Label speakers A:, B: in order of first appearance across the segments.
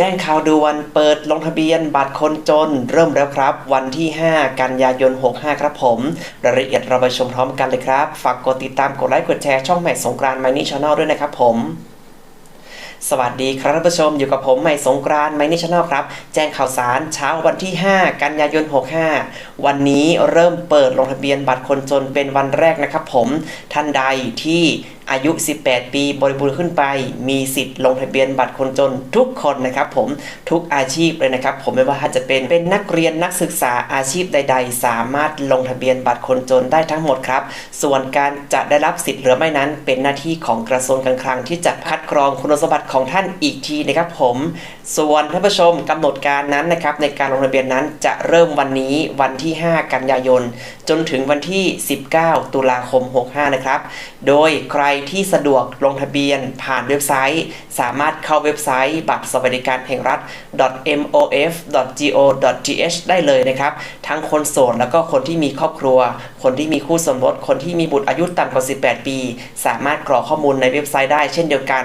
A: จ้งข่าวด่วนเปิดลงทะเบียนบัตรคนจน เริ่มแล้วครับ วันที่ 5 กันยายน 65 ครับผม รายละเอียดเราไปชมพร้อมกันเลยครับ ฝากกดติดตามกดไลค์กดแชร์ช่องใหม่สงกรานต์มานี่ชาแนลด้วยนะครับผมสวัสดีครับท่านผู้ชมอยู่กับผมใหม่สงกรานต์ไมนี่ชาแนลครับ แจ้งข่าวสารเช้าวันที่ 5 กันยายน 65 วันนี้เริ่มเปิดลงทะเบียนบัตรคนจนเป็นวันแรกนะครับผมท่านใดที่ อายุ 18 ปีบริบูรณ์ขึ้นไป มีสิทธิ์ลงทะเบียนบัตรคนจนทุกคนนะครับผมทุกอาชีพเลยนะครับ ผมไม่ว่าจะเป็นเป็นนักเรียนนักศึกษาอาชีพใด ๆ สามารถลงทะเบียนบัตรคนจนได้ทั้งหมดครับ ส่วนการจะได้รับสิทธิ์หรือไม่นั้น เป็นหน้าที่ของกระทรวงการคลังที่จะคัดกรองคุณสมบัติของท่านอีกทีนะครับผม ส่วนท่านผู้ชมกำหนดการนั้นนะครับในการลงทะเบียนนั้นจะเริ่มวันนี้วันที่ 5 กันยายน จนถึงวันที่ 19 ตุลาคม 65 นะครับ โดยใครที่สะดวกลงทะเบียนผ่านเว็บไซต์ สามารถเข้าเว็บไซต์ บัตรสวัสดิการแห่งรัฐ mof.go.th ได้เลยนะครับ ทั้งคนโสดแล้วก็คนที่มีครอบครัว คนที่มีคู่สมรสคนที่มีบุตรอายุต่ำกว่า 18 ปี สามารถกรอกข้อมูลในเว็บไซต์ได้เช่นเดียวกัน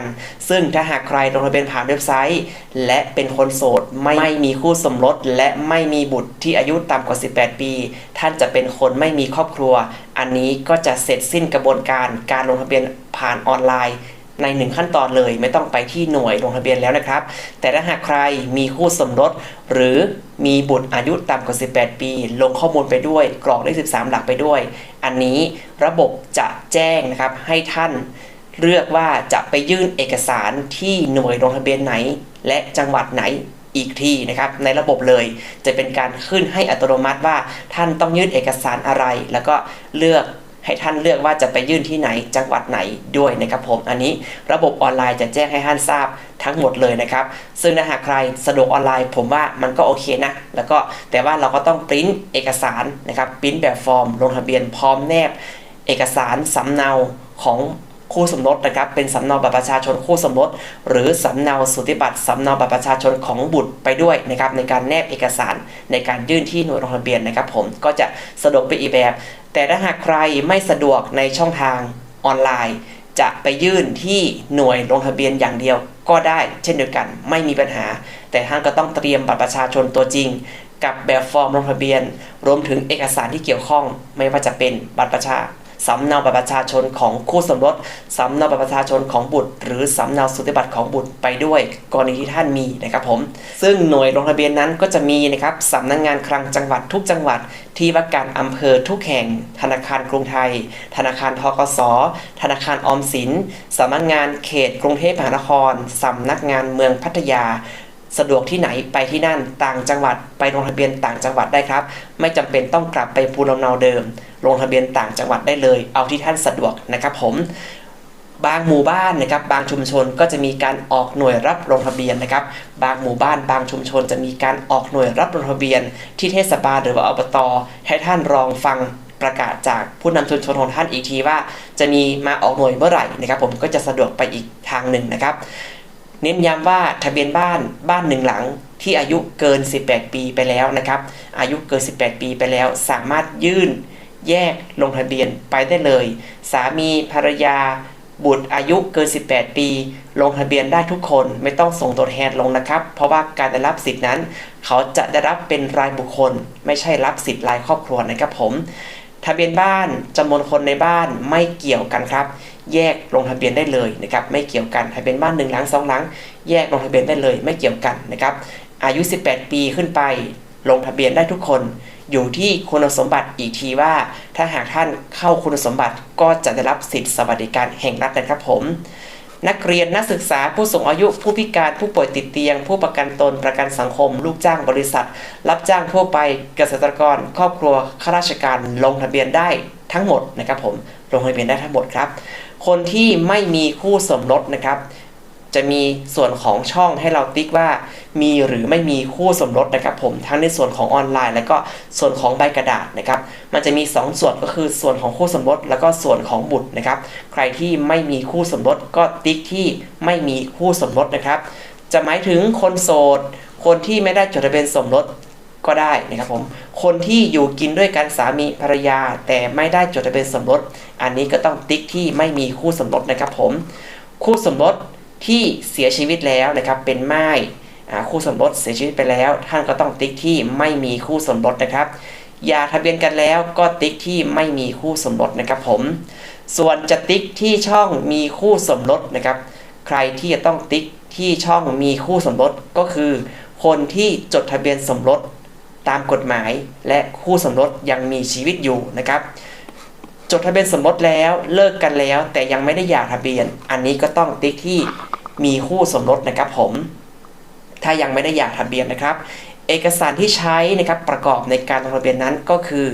A: ซึ่งถ้าหากใครลงทะเบียนผ่านเว็บไซต์ และเป็นคนโสดไม่ไม่มีคู่สมรส และไม่มีบุตรที่อายุต่ำกว่า 18 ปี ท่านจะเป็นคนไม่มีครอบครัว อันนี้ก็จะเสร็จสิ้นกระบวนการการลงทะเบียน ผ่านออนไลน์ในหนึ่งขั้นตอนเลยไม่ต้องไปที่หน่วยลงทะเบียนแล้วนะครับ แต่ถ้าหากใครมีคู่สมรส หรือมีบุตรอายุต่ำกว่า 18 ปี ลงข้อมูลไปด้วยกรอกเลข 13 หลักไปด้วย อันนี้ระบบจะแจ้งนะครับให้ท่านเลือกว่าจะไปยื่นเอกสารที่หน่วยลงทะเบียนไหน และจังหวัดไหนอีกทีนะครับในระบบเลยจะเป็นการขึ้นให้อัตโนมัติว่าท่านต้องยื่นเอกสารอะไร แล้วก็เลือก ให้ท่านเลือกว่าจะไปยื่นที่ไหนจังหวัดไหนด้วยนะครับผมอันนี้ระบบออนไลน์จะแจ้งให้ท่านทราบทั้งหมดเลยนะครับ ซึ่งถ้าหากใครสะดวกออนไลน์ ผมว่ามันก็โอเคนะ แล้วก็แต่ว่าเราก็ต้องปริ้นเอกสารนะครับปริ้นแบบฟอร์ม ลงทะเบียนพร้อมแนบ เอกสารสำเนาของ คู่สมรสนะครับเป็นสำเนาบัตรประชาชนคู่สมรส หรือสำเนาสุติบัตรสำเนาบัตรประชาชนของบุตรไปด้วยนะครับในการแนบเอกสารในการยื่นที่หน่วยลงทะเบียนนะครับผมก็จะสะดวกไปอีกแบบ แต่ถ้าหากใครไม่สะดวกในช่องทางออนไลน์ จะไปยื่นที่หน่วยลงทะเบียนอย่างเดียวก็ได้เช่นเดียวกันไม่มีปัญหา แต่ท่านก็ต้องเตรียมบัตรประชาชนตัวจริง กับแบบฟอร์มลงทะเบียน รวมถึงเอกสารที่เกี่ยวข้อง ไม่ว่าจะเป็นบัตรประชา สำเนาบัตรประชาชนของคู่สมรสสำเนาบัตรประชาชนของบุตร หรือสำเนาสุติบัตรของบุตรไปด้วย กรณีที่ท่านมีนะครับผม ซึ่งหน่วยลงทะเบียนนั้นก็จะมีนะครับสำนักงงานคลังจังหวัดทุกจังหวัด ที่ว่าการอำเภอทุกแห่ง ธนาคารกรุงไทย ธนาคารทกส ธนาคารออมสินสำนักงานเขตกรุงเทพมหานครสำนักงานเมืองพัทยาสะดวกที่ไหนไปที่นั่นต่างจังหวัดไปลงทะเบียนต่างจังหวัดได้ครับ ไม่จำเป็นต้องกลับไปภูมิลำเนาเดิม ลงทะเบียนต่างจังหวัดได้เลย เอาที่ท่านสะดวกนะครับผมบางหมู่บ้านนะครับบางชุมชนก็จะมีการออกหน่วยรับลงทะเบียนนะครับ บางหมู่บ้านบางชุมชนจะมีการออกหน่วยรับลงทะเบียน ที่เทศบาลหรือว่าอบต ให้ท่านรองฟังประกาศจากผู้นำชุมชนของท่านอีกทีว่า จะมีมาออกหน่วยเมื่อไหร่นะครับ ผมก็จะสะดวกไปอีกทางหนึ่งนะครับ เน้นย้ำว่าทะเบียนบ้านบ้านหนึ่งหลังที่อายุเกิน 18 ปีไปแล้วนะครับ อายุเกิน 18 ปีไปแล้ว สามารถยื่น แยกลงทะเบียนไปได้เลย สามีภรรยา บุตรอายุเกิน 18 ปี ลงทะเบียนได้ทุกคนไม่ต้องส่งตัวแทนลงนะครับ เพราะว่าการได้รับสิทธินั้น เขาจะได้รับเป็นรายบุคคล ไม่ใช่รับสิทธิ์รายครอบครัวนะครับผมทะเบียนบ้านจำนวนคนในบ้านไม่เกี่ยวกันครับ แยกลงทะเบียนได้เลยนะครับไม่เกี่ยวกันทะเบียนบ้านหนึ่งหลังสองหลัง แยกลงทะเบียนได้เลย ไม่เกี่ยวกันนะครับอายุ 18 ปีขึ้นไป ลงทะเบียนได้ทุกคน อยู่ที่คุณสมบัติอีกทีว่า ถ้าหากท่านเข้าคุณสมบัติก็จะได้รับสิทธิสวัสดิการแห่งรัฐนะครับผม นักเรียนนักศึกษาผู้สูงอายุผู้พิการผู้ป่วยติดเตียง ผู้ประกันตนประกันสังคม ลูกจ้างบริษัท รับจ้างทั่วไปเกษตรกร ครอบครัวข้าราชการลงทะเบียนได้ทั้งหมดนะครับผมลงทะเบียนได้ทั้งหมดครับ คนที่ไม่มีคู่สมรสนะครับ จะมีส่วนของช่องให้เราติ๊กว่า มีหรือไม่มีคู่สมรสนะครับผมทั้งในส่วนของออนไลน์ แล้วก็ส่วนของใบกระดาษนะครับ มันจะมี 2 ส่วนก็คือส่วนของคู่สมรส แล้วก็ส่วนของบุตรนะครับ ใครที่ไม่มีคู่สมรสก็ติ๊กที่ไม่มีคู่สมรสนะครับ จะหมายถึงคนโสด คนที่ไม่ได้จดทะเบียนสมรสก็ได้นะครับผม คนที่อยู่กินด้วยกันสามีภรรยา แต่ไม่ได้จดทะเบียนสมรส อันนี้ก็ต้องติ๊กที่ไม่มีคู่สมรสนะครับผม คู่สมรส ที่เสียชีวิตแล้วนะครับเป็นไม่คู่สมรสเสียชีวิตไปแล้ว ท่านก็ต้องติ๊กที่ไม่มีคู่สมรสนะครับหย่าทะเบียนกันแล้วก็ติ๊กที่ไม่มีคู่สมรสนะครับผม ส่วนจะติ๊กที่ช่องมีคู่สมรสนะครับ ใครที่จะต้องติ๊กที่ช่องมีคู่สมรสก็คือ คนที่จดทะเบียนสมรสตามกฎหมาย และคู่สมรสยังมีชีวิตอยู่นะครับ จดทะเบียนสมรสแล้วเลิกกันแล้ว แต่ยังไม่ได้หย่าทะเบียน อันนี้ก็ต้องติ๊กที่มีคู่สมรสนะครับผม ถ้ายังไม่ได้หย่าทะเบียนนะครับ เอกสารที่ใช้นะครับประกอบในการลงทะเบียนนั้นก็คือ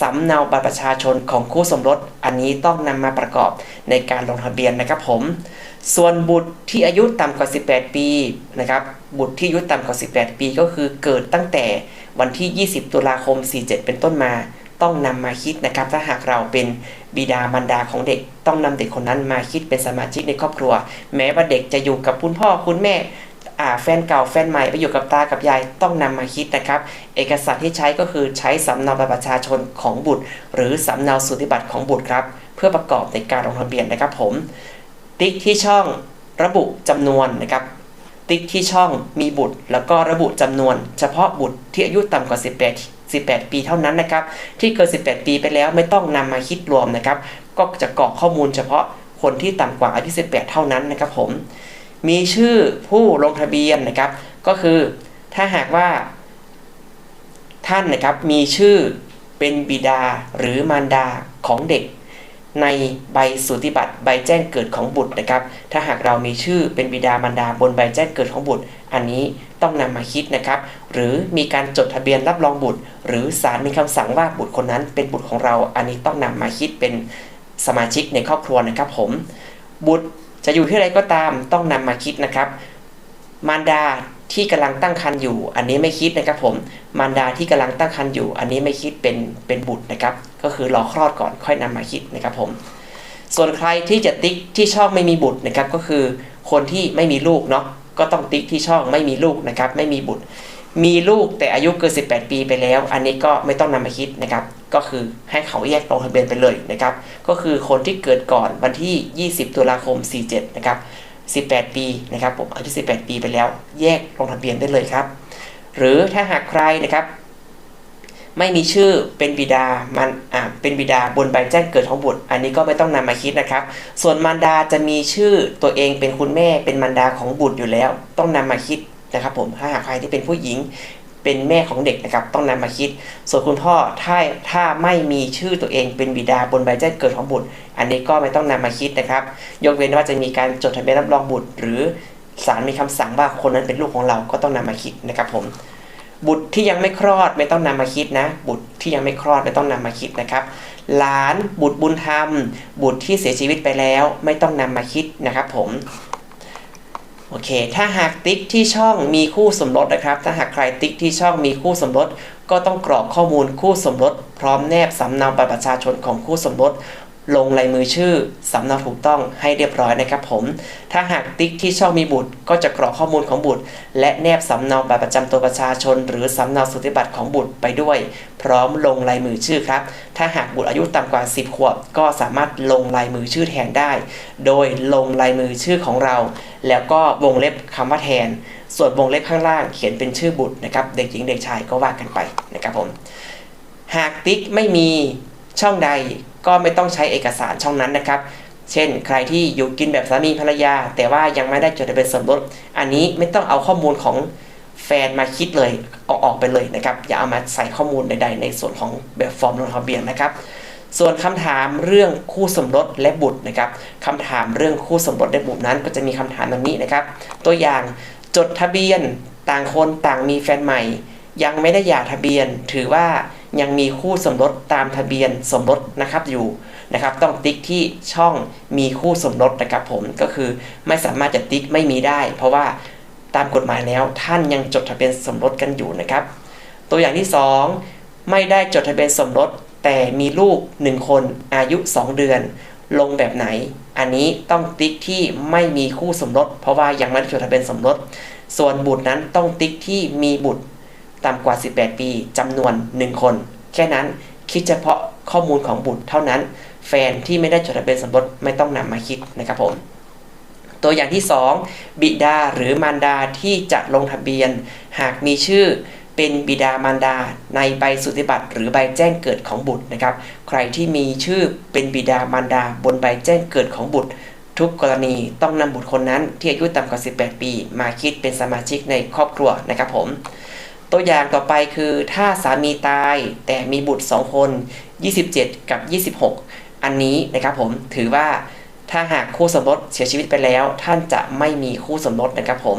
A: สำเนาบัตรประชาชนของคู่สมรส อันนี้ต้องนำมาประกอบในการลงทะเบียนนะครับผม ส่วนบุตรที่อายุต่ำกว่า 18 ปีนะครับ บุตรที่อายุต่ำกว่า 18 ปี ก็คือเกิดตั้งแต่วันที่ 20 ตุลาคม 47 เป็นต้นมา ต้องนำมาคิดนะครับ ถ้าหากเราเป็นบิดามารดาของเด็ก ต้องนำเด็กคนนั้นมาคิดเป็นสมาชิกในครอบครัว แม้ว่าเด็กจะอยู่กับคุณพ่อคุณแม่แฟนเก่าแฟนใหม่ไปอยู่กับตากับยายต้องนำมาคิดนะครับ เอกสารที่ใช้ก็คือใช้สำเนาบัตรประชาชนของบุตร หรือสำเนาสุติบัตรของบุตรครับ เพื่อประกอบในการลงทะเบียนนะครับผม ติ๊กที่ช่องระบุจำนวนนะครับ ติ๊กที่ช่องมีบุตร แล้วก็ระบุจำนวน เฉพาะบุตรที่อายุต่ำกว่า 18 18 ปีเท่านั้นนะครับ ที่เกิน 18 ปีไปแล้วไม่ต้องนำมาคิดรวมนะครับ ก็จะกรอกข้อมูลเฉพาะคนที่ต่ำกว่าอายุ 18 เท่านั้นนะครับผม มีชื่อผู้ลงทะเบียนนะครับ ก็คือถ้าหากว่า ท่านนะครับมีชื่อเป็นบิดาหรือมารดาของเด็ก ในใบสุติบัตรใบแจ้งเกิดของบุตรนะครับ ถ้าหากเรามีชื่อเป็นบิดามารดาบนใบแจ้งเกิดของบุตร อันนี้ต้องนำมาคิดนะครับ หรือมีการจดทะเบียนรับรองบุตร หรือศาลมีคำสั่งว่าบุตรคนนั้นเป็นบุตรของเรา อันนี้ต้องนำมาคิดเป็นสมาชิกในครอบครัวนะครับ ผม บุตรจะอยู่ที่ใดก็ตามต้องนำมาคิดนะครับ มารดา ที่กำลังตั้งครรภ์อยู่ อันนี้ไม่คิดนะครับผม มารดาที่กำลังตั้งครรภ์อยู่ อันนี้ไม่คิดเป็นเป็นบุตรนะครับ ก็คือรอคลอดก่อนค่อยนำมาคิดนะครับผม ส่วนใครที่จะติ๊กที่ช่องไม่มีบุตรนะครับ ก็คือคนที่ไม่มีลูกเนาะ ก็ต้องติ๊กที่ช่องไม่มีลูกนะครับ ไม่มีบุตร มีลูกแต่อายุเกิน 18 ปีไปแล้ว อันนี้ก็ไม่ต้องนำมาคิดนะครับ ก็คือให้เขาแยกลงทะเบียนไปเลยนะครับ ก็คือคนที่เกิดก่อนวันที่ 20 ตุลาคม 47 นะครับ 18 ปีนะครับผมอายุ 18 ปีไปแล้ว แยกลงทะเบียนได้เลยครับ หรือถ้าหากใครนะครับไม่มีชื่อเป็นบิดามันอ่าเป็นบิดาบนใบแจ้งเกิดของบุตร อันนี้ก็ไม่ต้องนำมาคิดนะครับ ส่วนมารดาจะมีชื่อตัวเองเป็นคุณแม่เป็นมารดาของบุตรอยู่แล้ว ต้องนำมาคิดนะครับผมถ้าหากใครที่เป็นผู้หญิง เป็นแม่ของเด็กนะครับต้องนำมาคิด ส่วนคุณพ่อถ้าถ้าไม่มีชื่อตัวเองเป็นบิดาบนใบแจ้งเกิดของบุตร อันนี้ก็ไม่ต้องนำมาคิดนะครับ ยกเว้นว่าจะมีการจดทะเบียนรับรองบุตร หรือศาลมีคำสั่งว่าคนนั้นเป็นลูกของเราก็ต้องนำมาคิดนะครับผมบุตรที่ยังไม่คลอดไม่ต้องนำมาคิดนะ บุตรที่ยังไม่คลอดไม่ต้องนำมาคิดนะครับหลานบุตรบุญธรรม บุตรที่เสียชีวิตไปแล้วไม่ต้องนำมาคิดนะครับผม โอเค ถ้าหากติ๊กที่ช่องมีคู่สมรสนะครับ ถ้าหากใครติ๊กที่ช่องมีคู่สมรส ก็ต้องกรอกข้อมูลคู่สมรส พร้อมแนบสำเนาบัตรประชาชนของคู่สมรส ลงลายมือชื่อสำเนาถูกต้องให้เรียบร้อยนะครับผม ถ้าหากติ๊กที่ช่องมีบุตร ก็จะกรอกข้อมูลของบุตร และแนบสำเนาบัตรประจำตัวประชาชน หรือสำเนาสุติบัตรของบุตรไปด้วย พร้อมลงลายมือชื่อครับ ถ้าหากบุตรอายุต่ำกว่า 10 ขวบ ก็สามารถลงลายมือชื่อแทนได้ โดยลงลายมือชื่อของเรา แล้วก็วงเล็บคำว่าแทน ส่วนวงเล็บข้างล่างเขียนเป็นชื่อบุตรนะครับ เด็กหญิงเด็กชายก็ว่ากันไปนะครับผม หากติ๊กไม่มี ช่องใดก็ไม่ต้องใช้เอกสารช่องนั้นนะครับ เช่น ใครที่อยู่กินแบบสามีภรรยา แต่ว่ายังไม่ได้จดทะเบียนสมรสอันนี้ไม่ต้องเอาข้อมูลของแฟนมาคิดเลยเอาออกไปเลยนะครับ อย่าเอามาใส่ข้อมูลใด ๆ ในส่วนของแบบฟอร์มลงทะเบียนนะครับ ส่วนคำถามเรื่องคู่สมรสและบุตรนะครับคำถามเรื่องคู่สมรสและบุตรนั้น ก็จะมีคำถามแบบนี้นะครับ ตัวอย่างจดทะเบียนต่างคนต่างมีแฟนใหม่ ยังไม่ได้หย่าทะเบียน ถือว่า ยังมีคู่สมรสตามทะเบียนสมรสนะครับอยู่นะครับ ต้องติ๊กที่ช่องมีคู่สมรสนะครับผมก็คือไม่สามารถจะติ๊กไม่มีได้ เพราะว่าตามกฎหมายแล้วท่านยังจดทะเบียนสมรสกันอยู่นะครับ ตัวอย่างที่ 2 ไม่ได้จดทะเบียนสมรสแต่มีลูก 1 คนอายุ 2 เดือน ลงแบบไหน อันนี้ต้องติ๊กที่ไม่มีคู่สมรส เพราะว่ายังไม่ได้จดทะเบียนสมรส ส่วนบุตรนั้นต้องติ๊กที่มีบุตร ต่ำกว่า 18 ปีจำนวน 1 คน แค่นั้นคิดเฉพาะข้อมูลของบุตรเท่านั้น แฟนที่ไม่ได้จดทะเบียนสมรสไม่ต้องนำมาคิดนะครับผมตัวอย่างที่ 2 บิดาหรือมารดาที่จะลงทะเบียน หากมีชื่อเป็นบิดามารดา ในใบสุติบัตรหรือใบแจ้งเกิดของบุตรนะครับ ใครที่มีชื่อเป็นบิดามารดา บนใบแจ้งเกิดของบุตร ทุกกรณีต้องนำบุตรคนนั้นที่อายุต่ำกว่า 18 ปี มาคิดเป็นสมาชิกในครอบครัวนะครับผม ตัวอย่างต่อไปคือถ้าสามีตายแต่มีบุตร 2 คน 27 กับ 26 อันนี้นะครับผมถือว่าถ้าหากคู่สมรสเสียชีวิตไปแล้ว ท่านจะไม่มีคู่สมรสนะครับผม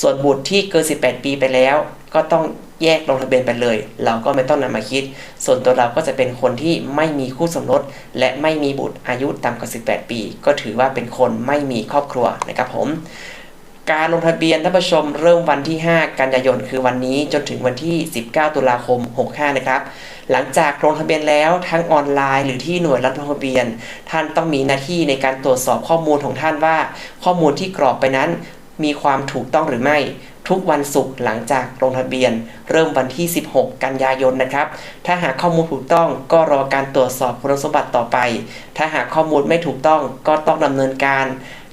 A: ส่วนบุตรที่เกิน 18 ปีไปแล้ว ก็ต้องแยกลงทะเบียนไปเลย เราก็ไม่ต้องนำมาคิด ส่วนตัวเราก็จะเป็นคนที่ไม่มีคู่สมรสและไม่มีบุตรอายุต่ำกว่า 18 ปี ก็ถือว่าเป็นคนไม่มีครอบครัวนะครับผม การลงทะเบียนท่านผู้ชมเริ่มวันที่ 5 กันยายนคือวันนี้จนถึงวันที่ 19 ตุลาคม 65 นะครับ หลังจากลงทะเบียนแล้วทั้งออนไลน์หรือที่หน่วยรับลงทะเบียน ท่านต้องมีหน้าที่ในการตรวจสอบข้อมูลของท่านว่า ข้อมูลที่กรอกไปนั้น มีความถูกต้องหรือไม่ ทุกวันศุกร์หลังจากลงทะเบียน เริ่มวันที่ 16 กันยายนนะครับ ถ้าหากข้อมูลถูกต้องก็รอการตรวจสอบคุณสมบัติต่อไป ถ้าหากข้อมูลไม่ถูกต้องก็ต้องดำเนินการ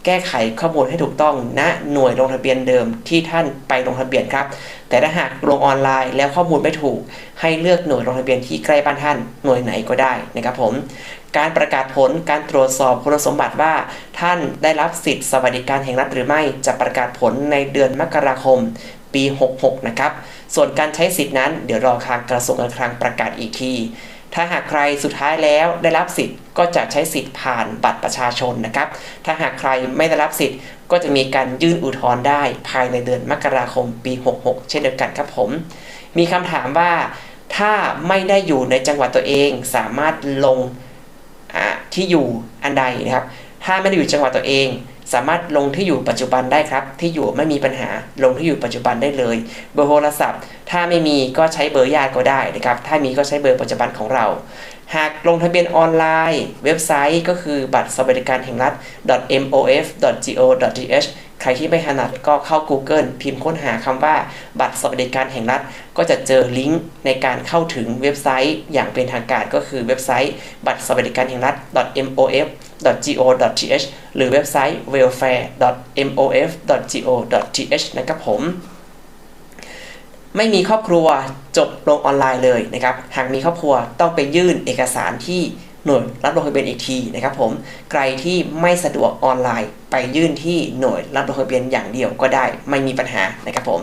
A: แก้ไขข้อมูลให้ถูกต้องณหน่วยลงทะเบียนเดิมที่ท่านไปลงทะเบียนครับ แต่ถ้าหากลงออนไลน์แล้วข้อมูลไม่ถูก ให้เลือกหน่วยลงทะเบียนที่ใกล้บ้านท่านหน่วยไหนก็ได้นะครับผม การประกาศผลการตรวจสอบคุณสมบัติว่า ท่านได้รับสิทธิสวัสดิการแห่งรัฐหรือไม่จะประกาศผลในเดือนมกราคมปี 66 นะครับ ส่วนการใช้สิทธินั้นเดี๋ยวรอทางกระทรวงการคลังประกาศอีกที ถ้าหากใครสุดท้ายแล้วได้รับสิทธิ์ก็จะใช้สิทธิ์ผ่านบัตรประชาชนนะครับ ถ้าหากใครไม่ได้รับสิทธิ์ ก็จะมีการยื่นอุทธรณ์ได้ภายในเดือนมกราคมปี 66 เช่นเดียวกันครับผม มีคำถามว่า ถ้าไม่ได้อยู่ในจังหวัดตัวเองสามารถลงที่อยู่อันใดนะครับ ถ้าไม่ได้อยู่จังหวัดตัวเอง สามารถลงที่อยู่ปัจจุบันได้ครับ ที่อยู่ไม่มีปัญหาลงที่อยู่ปัจจุบันได้เลย เบอร์โทรศัพท์ ถ้าไม่มีก็ใช้เบอร์ญาติก็ได้นะครับ ถ้ามีก็ใช้เบอร์ปัจจุบันของเรา หากลงทะเบียนออนไลน์ เว็บไซต์ก็คือบัตรสวัสดิการแห่งรัฐ mof.go.th ใครที่ไม่ถนัดก็เข้า Google พิมพ์ค้นหาคำว่า บัตรสวัสดิการแห่งรัฐ ก็จะเจอลิงก์ในการเข้าถึงเว็บไซต์อย่างเป็นทางการก็คือเว็บไซต์บัตรสวัสดิการแห่งรัฐ mof.go.th หรือเว็บไซต์ welfare.mof.go.th นะครับผม ไม่มีครอบครัวจบลงออนไลน์เลยนะครับ หากมีครอบครัวต้องไปยื่นเอกสารที่หน่วยรับลงทะเบียนอีกทีนะครับผม ใครที่ไม่สะดวกออนไลน์ ไปยื่นที่หน่วยรับลงทะเบียนอย่างเดียวก็ได้ ไม่มีปัญหานะครับผม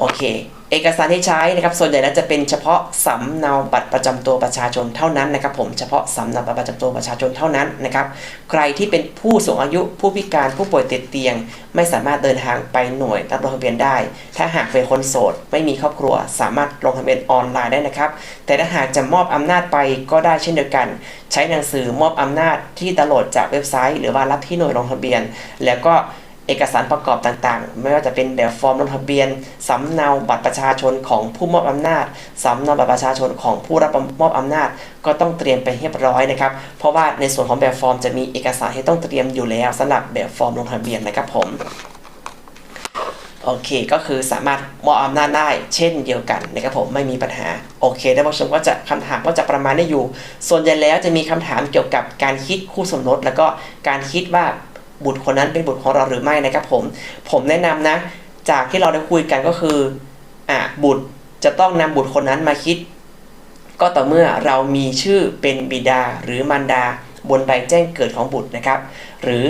A: โอเค เอกสารที่ใช้นะครับส่วนใหญ่แล้วจะเป็นเฉพาะสำเนาบัตรประจำตัวประชาชนเท่านั้นนะครับ ผมเฉพาะสำเนาบัตรประจำตัวประชาชนเท่านั้นนะครับ ใครที่เป็นผู้สูงอายุผู้พิการผู้ป่วยติดเตียง ไม่สามารถเดินทางไปหน่วยรับลงทะเบียนได้ ถ้าหากเป็นคนโสด ไม่มีครอบครัว สามารถลงทะเบียนออนไลน์ได้นะครับ แต่ถ้าหากจะมอบอำนาจไปก็ได้เช่นเดียวกัน ใช้หนังสือมอบอำนาจที่ตโหลดจากเว็บไซต์ หรือว่ารับที่หน่วยลงทะเบียน แล้วก็ เอกสารประกอบต่างๆ ไม่ว่าจะเป็นแบบฟอร์มลงทะเบียน สำเนาบัตรประชาชนของผู้มอบอำนาจ สำเนาบัตรประชาชนของผู้รับมอบอำนาจ ก็ต้องเตรียมไปเรียบร้อยนะครับ เพราะว่าในส่วนของแบบฟอร์มจะมีเอกสารที่ต้องเตรียมอยู่แล้วสำหรับแบบฟอร์มลงทะเบียนนะครับผมโอเค ก็คือสามารถมอบอำนาจได้เช่นเดียวกันนะครับผมไม่มีปัญหา โอเคท่านผู้ชมก็จะคำถามก็จะประมาณนี้อยู่ ส่วนใหญ่แล้วจะมีคำถามเกี่ยวกับการคิดคู่สมรส แล้วก็การคิดว่า บุตรคนนั้นเป็นบุตรของเราหรือไม่นะครับผม ผมแนะนำนะ จากที่เราได้คุยกันก็คืออะบุตรจะต้องนำบุตรคนนั้นมาคิด ก็ต่อเมื่อเรามีชื่อเป็นบิดาหรือมารดาบนใบแจ้งเกิดของบุตรนะครับ หรือ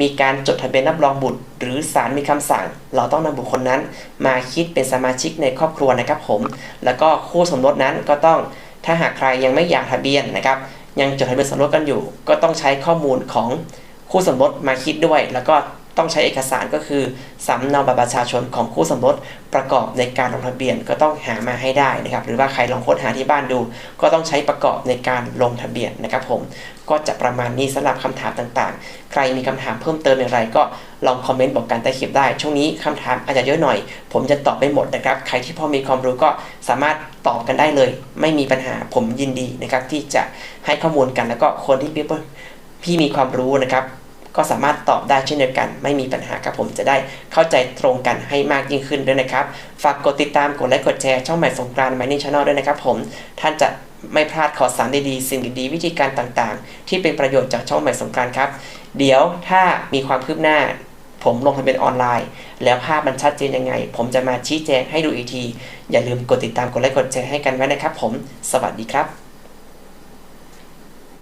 A: มีการจดทะเบียนรับรองบุตร หรือศาลมีคำสั่ง เราต้องนำบุคคลนั้น มาคิดเป็นสมาชิกในครอบครัวนะครับผม แล้วก็คู่สมรสนั้นก็ต้องถ้าหากใครยังไม่อยากทะเบียนนะครับ ยังจดทะเบียนสมรสกันอยู่ ก็ต้องใช้ข้อมูลของ คู่สมรสมาคิดด้วย แล้วก็ต้องใช้เอกสารก็คือสำเนาบัตรประชาชนของคู่สมรสประกอบในการลงทะเบียนก็ต้องหามาให้ได้นะครับ หรือว่าใครลองค้นหาที่บ้านดู ก็ต้องใช้ประกอบในการลงทะเบียนนะครับผมก็จะประมาณนี้สำหรับคำถามต่างๆ ใครมีคำถามเพิ่มเติมอย่างไร ก็ลองคอมเมนต์บอกกันใต้คลิปได้ ช่วงนี้คำถามอาจจะเยอะหน่อย ผมจะตอบไม่หมดนะครับ ใครที่พอมีความรู้ก็สามารถตอบกันได้เลย ไม่มีปัญหาผมยินดีนะครับที่จะให้ข้อมูลกันแล้วก็คนที่พี่พี่มีความรู้นะครับ ก็สามารถตอบได้เช่นเดียวกัน ไม่มีปัญหาครับผมจะได้เข้าใจตรงกันให้มากยิ่งขึ้นด้วยนะครับ ฝากกดติดตามกดไลค์กดแชร์ช่องใหม่สงกรานต์ไมนิ่งชาแนลด้วยนะครับผมท่านจะไม่พลาดข่าวสารดีๆสิ่งดีๆวิธีการต่างๆ ที่เป็นประโยชน์จากช่องใหม่สงกรารครับ เดี๋ยวถ้ามีความคืบหน้า ผมลงทะเบียนออนไลน์ แล้วภาพมันชัดเจนยังไง ผมจะมาชี้แจงให้ดูอีกที อย่าลืมกดติดตามกดไลค์กดแชร์ให้กันไว้นะครับผม สวัสดีครับ